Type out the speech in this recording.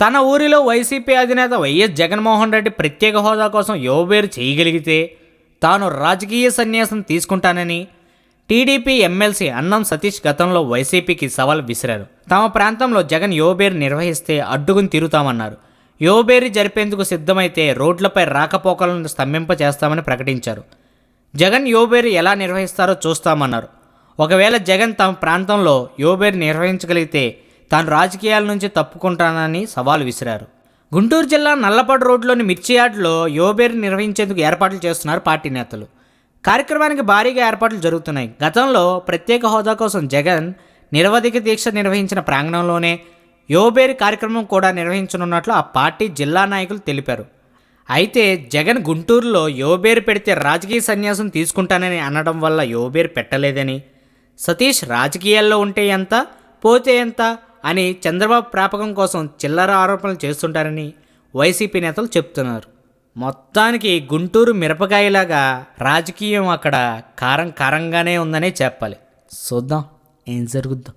తన ఊరిలో వైసీపీ అధినేత వైఎస్ జగన్మోహన్ రెడ్డి ప్రత్యేక హోదా కోసం యువబేరు చేయగలిగితే తాను రాజకీయ సన్యాసం తీసుకుంటానని టీడీపీ ఎమ్మెల్సీ అన్నం సతీష్ గతంలో వైసీపీకి సవాల్ విసిరారు. తమ ప్రాంతంలో జగన్ యువబేరు నిర్వహిస్తే అడ్డుకుని తిరుగుతామన్నారు యువబేరి జరిపేందుకు సిద్ధమైతే రోడ్లపై రాకపోకలను స్తంభింపచేస్తామని ప్రకటించారు. జగన్ యువబేరి ఎలా నిర్వహిస్తారో చూస్తామన్నారు. ఒకవేళ జగన్ తమ ప్రాంతంలో యువబేరి నిర్వహించగలిగితే తాను రాజకీయాల నుంచి తప్పుకుంటానని సవాల్ విసిరారు. గుంటూరు జిల్లా నల్లపాడు రోడ్లోని మిర్చి యార్డ్లో యువబేరి నిర్వహించేందుకు ఏర్పాట్లు చేస్తున్నారు పార్టీ నేతలు. కార్యక్రమానికి భారీగా ఏర్పాట్లు జరుగుతున్నాయి. గతంలో ప్రత్యేక హోదా కోసం జగన్ నిరవధిక దీక్ష నిర్వహించిన ప్రాంగణంలోనే యువబేరి కార్యక్రమం కూడా నిర్వహించనున్నట్లు ఆ పార్టీ జిల్లా నాయకులు తెలిపారు. అయితే జగన్ గుంటూరులో యువబేరు పెడితే రాజకీయ సన్యాసం తీసుకుంటానని అనడం వల్ల యువబేరు పెట్టలేదని. సతీష్ రాజకీయాల్లో ఉంటే ఎంత పోతే ఎంత? అని చంద్రబాబు ప్రాపకం కోసం చిల్లర ఆరోపణలు చేస్తుంటారని వైసీపీ నేతలు చెప్తున్నారు. మొత్తానికి గుంటూరు మిరపకాయలాగా రాజకీయం అక్కడ కారం కారంగానే ఉందనే చెప్పాలి. చూద్దాం ఏం జరుగుద్దాం.